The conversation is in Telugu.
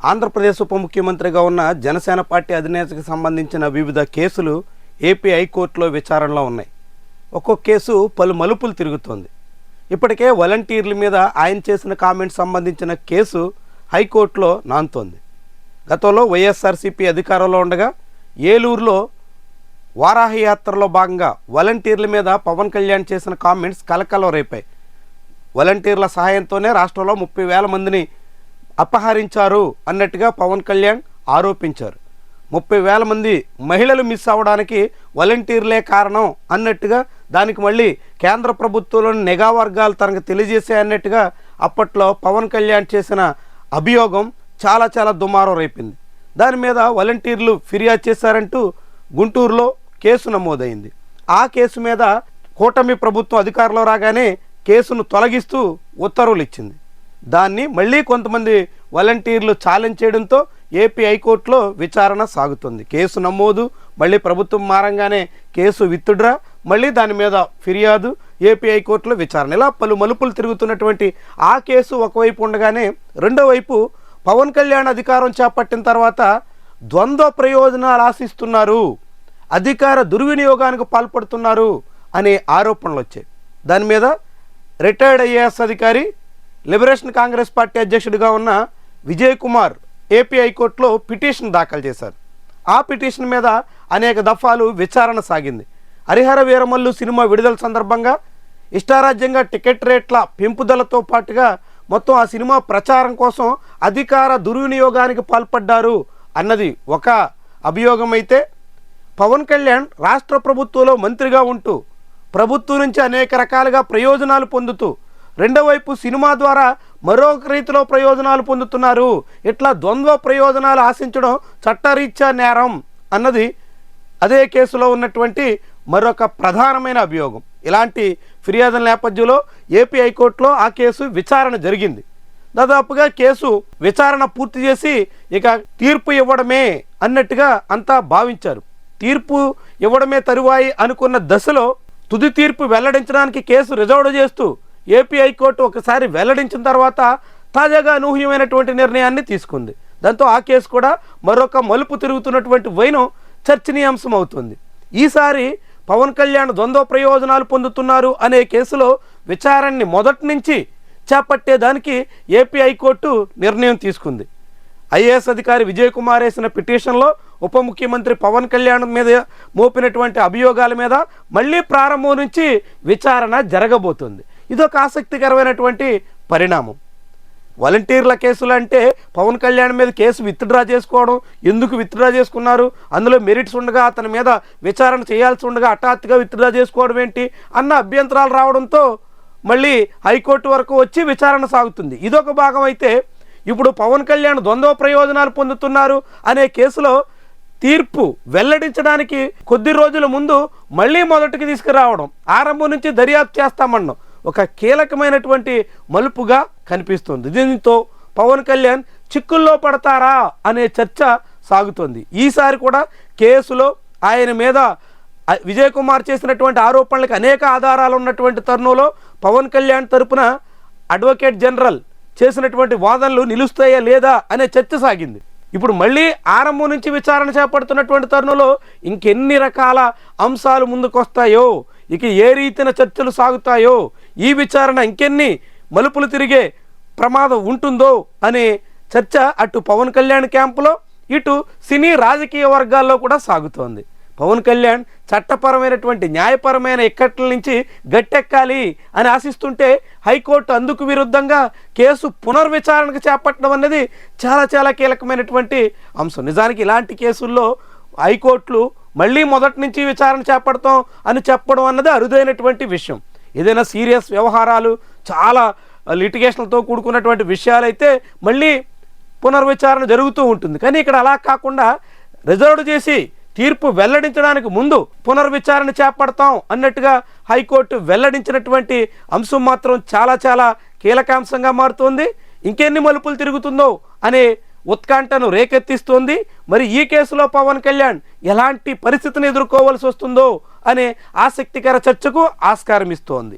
ఆంధ్రప్రదేశ్ ఉప ముఖ్యమంత్రిగా ఉన్న జనసేన పార్టీ అధినేతకు సంబంధించిన వివిధ కేసులు ఏపీ హైకోర్టులో విచారణలో ఉన్నాయి. ఒక్కొక్క కేసు పలు మలుపులు తిరుగుతోంది. ఇప్పటికే వాలంటీర్ల మీద ఆయన చేసిన కామెంట్స్ సంబంధించిన కేసు హైకోర్టులో నానుతోంది గతంలో వైఎస్ఆర్సీపీ అధికారంలో ఉండగా ఏలూరులో వారాహయాత్రలో భాగంగా వాలంటీర్ల మీద పవన్ కళ్యాణ్ చేసిన కామెంట్స్ కలకలం రేపాయి. వాలంటీర్ల సహాయంతోనే రాష్ట్రంలో ముప్పై వేల మందిని అపహరించారు అన్నట్టుగా పవన్ కళ్యాణ్ ఆరోపించారు. ముప్పై వేల మంది మహిళలు మిస్ అవ్వడానికి వాలంటీర్లే కారణం అన్నట్టుగా దానికి మళ్ళీ కేంద్ర ప్రభుత్వంలోని నిఘా వర్గాలు తనకు తెలియజేసే అన్నట్టుగా అప్పట్లో పవన్ కళ్యాణ్ చేసిన అభియోగం చాలా చాలా దుమారం రేపింది. దాని మీద వాలంటీర్లు ఫిర్యాదు చేశారంటూ గుంటూరులో కేసు నమోదైంది. ఆ కేసు మీద కూటమి ప్రభుత్వం అధికారంలో రాగానే కేసును తొలగిస్తూ ఉత్తర్వులు ఇచ్చింది. దాన్ని మళ్ళీ కొంతమంది వాలంటీర్లు ఛాలెంజ్ చేయడంతో ఏపీ హైకోర్టులో విచారణ సాగుతుంది. కేసు నమోదు మళ్ళీ ప్రభుత్వం మారంగానే కేసు విత్తుడ్రా మళ్ళీ దాని మీద ఫిర్యాదు ఏపీ హైకోర్టులో విచారణ. ఇలా పలు మలుపులు తిరుగుతున్నటువంటి ఆ కేసు ఒకవైపు ఉండగానే రెండో వైపు పవన్ కళ్యాణ్ అధికారం చేపట్టిన తర్వాత ద్వంద్వ ప్రయోజనాలు ఆశిస్తున్నారు. అధికార దుర్వినియోగానికి పాల్పడుతున్నారు అనే ఆరోపణలు వచ్చాయి. దాని మీద రిటైర్డ్ ఐఏఎస్ అధికారి లిబరేషన్ కాంగ్రెస్ పార్టీ అధ్యక్షుడిగా ఉన్న విజయ్ కుమార్ ఏపీ హైకోర్టులో పిటిషన్ దాఖలు చేశారు. ఆ పిటిషన్ మీద అనేక దఫాలు విచారణ సాగింది. హరిహర వీరమల్లు సినిమా విడుదల సందర్భంగా ఇష్టారాజ్యంగా టికెట్ రేట్ల పెంపుదలతో పాటుగా మొత్తం ఆ సినిమా ప్రచారం కోసం అధికార దుర్వినియోగానికి పాల్పడ్డారు అన్నది ఒక అభియోగం అయితే పవన్ కళ్యాణ్ రాష్ట్ర ప్రభుత్వంలో మంత్రిగా ఉంటూ ప్రభుత్వం నుంచి అనేక రకాలుగా ప్రయోజనాలు పొందుతూ రెండో వైపు సినిమా ద్వారా మరొక రీతిలో ప్రయోజనాలు పొందుతున్నారు. ఇట్లా ద్వంద్వ ప్రయోజనాలు ఆశించడం చట్టరీత్యా నేరం అన్నది అదే కేసులో ఉన్నటువంటి మరొక ప్రధానమైన అభియోగం. ఇలాంటి ఫిర్యాదుల నేపథ్యంలో ఏపీ హైకోర్టులో ఆ కేసు విచారణ జరిగింది. దాదాపుగా కేసు విచారణ పూర్తి చేసి ఇక తీర్పు ఇవ్వడమే అన్నట్టుగా అంతా భావించారు. తీర్పు ఇవ్వడమే తరువాయి అనుకున్న దశలో తుది తీర్పు వెల్లడించడానికి కేసు రిజర్వ్ చేస్తూ ఏపీ హైకోర్టు ఒకసారి వెల్లడించిన తర్వాత తాజాగా అనూహ్యమైనటువంటి నిర్ణయాన్ని తీసుకుంది. దాంతో ఆ కేసు కూడా మరొక మలుపు తిరుగుతున్నటువంటి వైనం చర్చనీయాంశం అవుతుంది. ఈసారి పవన్ కళ్యాణ్ ద్వంద్వ ప్రయోజనాలు పొందుతున్నారు అనే కేసులో విచారణని మొదటి నుంచి చేపట్టేదానికి ఏపీ హైకోర్టు నిర్ణయం తీసుకుంది. ఐఏఎస్ అధికారి విజయ్ కుమార్ వేసిన పిటిషన్లో ఉప ముఖ్యమంత్రి పవన్ కళ్యాణ్ మీద మోపినటువంటి అభియోగాల మీద మళ్ళీ ప్రారంభం నుంచి విచారణ జరగబోతుంది. ఇదొక ఆసక్తికరమైనటువంటి పరిణామం. వాలంటీర్ల కేసులు అంటే పవన్ కళ్యాణ్ మీద కేసు విత్డ్రా చేసుకోవడం ఎందుకు విత్డ్రా చేసుకున్నారు అందులో మెరిట్స్ ఉండగా అతని మీద విచారణ చేయాల్సి ఉండగా హఠాత్తుగా విత్డ్రా చేసుకోవడం ఏంటి అన్న అభ్యంతరాలు రావడంతో మళ్ళీ హైకోర్టు వరకు వచ్చి విచారణ సాగుతుంది. ఇదొక భాగం అయితే ఇప్పుడు పవన్ కళ్యాణ్ ద్వంద్వ ప్రయోజనాలు పొందుతున్నారు అనే కేసులో తీర్పు వెల్లడించడానికి కొద్ది రోజుల ముందు మళ్ళీ మొదటికి తీసుకురావడం ఆరంభం నుంచి దర్యాప్తు చేస్తామన్నాం. ఒక కీలకమైనటువంటి మలుపుగా కనిపిస్తుంది. దీంతో పవన్ కళ్యాణ్ చిక్కుల్లో పడతారా అనే చర్చ సాగుతోంది. ఈసారి కూడా కేసులో ఆయన మీద విజయ్ కుమార్ చేసినటువంటి ఆరోపణలకు అనేక ఆధారాలు ఉన్నటువంటి తరుణంలో పవన్ కళ్యాణ్ తరపున అడ్వకేట్ జనరల్ చేసినటువంటి వాదనలు నిలుస్తాయా లేదా అనే చర్చ సాగింది. ఇప్పుడు మళ్ళీ ఆరంభం నుంచి విచారణ చేపడుతున్నటువంటి తరుణంలో ఇంకెన్ని రకాల అంశాలు ముందుకొస్తాయో ఇక ఏ రీతిన చర్చలు సాగుతాయో ఈ విచారణ ఇంకెన్ని మలుపులు తిరిగే ప్రమాదం ఉంటుందో అనే చర్చ అటు పవన్ కళ్యాణ్ క్యాంపులో ఇటు సినీ రాజకీయ వర్గాల్లో కూడా సాగుతోంది. పవన్ కళ్యాణ్ చట్టపరమైనటువంటి న్యాయపరమైన ఇక్కట్ల నుంచి గట్టెక్కాలి అని ఆశిస్తుంటే హైకోర్టు అందుకు విరుద్ధంగా కేసు పునర్విచారణకు చేపట్టడం అనేది చాలా చాలా కీలకమైనటువంటి అంశం. నిజానికి ఇలాంటి కేసుల్లో హైకోర్టులు మళ్ళీ మొదటి నుంచి విచారణ చేపడతాం అని చెప్పడం అన్నది అరుదైనటువంటి విషయం. ఏదైనా సీరియస్ వ్యవహారాలు చాలా లిటిగేషన్లతో కూడుకున్నటువంటి విషయాలైతే మళ్ళీ పునర్విచారణ జరుగుతూ ఉంటుంది. కానీ ఇక్కడ అలా కాకుండా రిజర్వ్ చేసి తీర్పు వెల్లడించడానికి ముందు పునర్విచారణ చేపడతాం అన్నట్టుగా హైకోర్టు వెల్లడించినటువంటి అంశం మాత్రం చాలా చాలా కీలకాంశంగా మారుతోంది. ఇంకెన్ని మలుపులు తిరుగుతుందో అనే ఉత్కంఠను రేకెత్తిస్తోంది. మరి ఈ కేసులో పవన్ కళ్యాణ్ ఎలాంటి పరిస్థితిని ఎదుర్కోవాల్సి వస్తుందో అనే ఆసక్తికర చర్చకు ఆస్కారం ఇస్తోంది